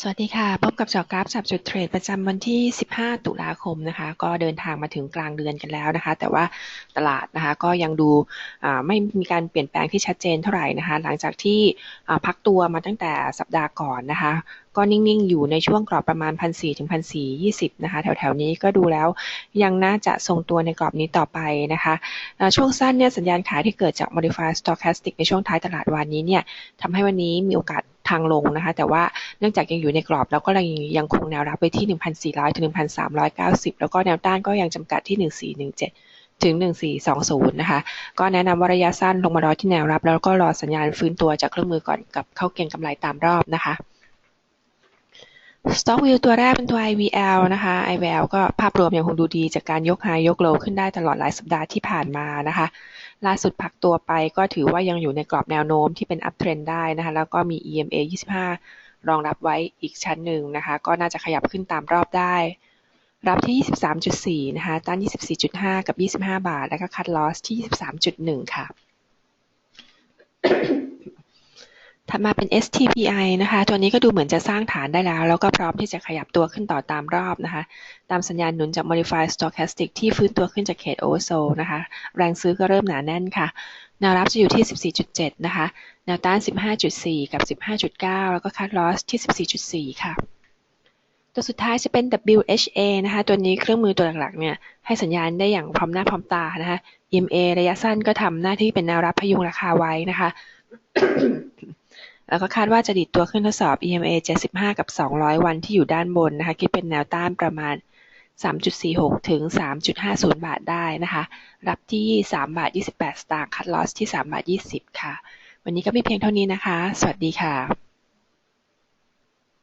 สวัสดีค่ะ พบกับเจอกราฟจับจุดเทรดประจำวันที่ 15 ตุลาคมนะคะ ก็เดินทางมาถึงกลางเดือนกันแล้วนะคะ แต่ว่าตลาดนะคะก็ยังดูไม่มีการเปลี่ยนแปลงที่ชัดเจนเท่าไหร่นะคะ หลังจากที่พักตัวมาตั้งแต่สัปดาห์ก่อนนะคะก็นิ่ง ๆ อยู่ในช่วงกรอบประมาณ 1,400ถึง1,420 นะคะ แถว ๆ นี้ก็ดูแล้วยังน่าจะทรงตัวในกรอบนี้ต่อไปนะคะ ช่วงสั้นเนี่ยสัญญาณขายที่เกิดจาก modified stochastic ในช่วงท้ายตลาดวันนี้เนี่ยทำให้วันนี้มีโอกาสทางลงนะคะ แต่ว่า เนื่องจากยังอยู่ในกรอบแล้วก็ยังยังคงแนวรับไว้ที่ 1,400 ถึง 1,390 แล้วก็แนวต้านก็ยังจำกัดที่ 1417 ถึง 1420 นะคะ ก็แนะนำว่าระยะสั้นลงมารอที่แนวรับ แล้วก็รอสัญญาณฟื้นตัวจากเครื่องมือก่อนกับเข้าเก็งกำไรตามรอบนะคะ Stock View ตัวแรกเป็นตัว IVL นะคะ IVL ก็ภาพรวมยังคงดูดีจากการยกไฮยกโลขึ้นได้ตลอดหลายสัปดาห์ที่ผ่านมานะคะล่าสุดพักตัวไปก็ถือว่ายังอยู่ในกรอบแนวโน้มที่เป็น up trend ได้นะคะ แล้วก็มี EMA 25 รองรับไว้อีกชั้นหนึ่งนะคะ ก็น่าจะขยับขึ้นตามรอบได้ รับที่ 23.4 นะคะ ต้าน 24.5 กับ 25 บาท แล้วก็คัดลอสที่ 23.1 ค่ะ ถัดมาเป็น STPI นะคะ ตัวนี้ก็ดูเหมือนจะสร้างฐานได้แล้ว แล้วก็พร้อมที่จะขยับตัวขึ้นต่อตามรอบนะคะ ตามสัญญาณหนุนจาก Modified Stochastic ที่ฟื้นตัวขึ้นจากเขต Oversold นะคะ แรงซื้อก็เริ่มหนาแน่นค่ะ แนวรับจะอยู่ที่ 14.7 นะคะ แนวต้าน 15.4 กับ 15.9 แล้วก็คัดลอสที่ 14.4 ค่ะ ตัวสุดท้ายจะเป็น WHA นะคะ ตัวนี้เครื่องมือตัวหลักๆ เนี่ย ให้สัญญาณได้อย่างพร้อมหน้าพร้อมตานะคะ EMA ระยะสั้นก็ทำหน้าที่เป็นแนวรับพยุงราคาไว้นะคะ แล้วก็คาดว่าจะดิดตัวขึ้นทดสอบ EMA 75 กับ 200 วันที่อยู่ด้านบนนะคะ คิดเป็นแนวต้านประมาณ 3.46 ถึง 3.50 บาทได้นะคะ รับที่ 3 บาท 28 สตางค์ คัดลอสที่ 3 บาท 20 ค่ะ วันนี้ก็มีเพียงเท่านี้นะคะ สวัสดีค่ะ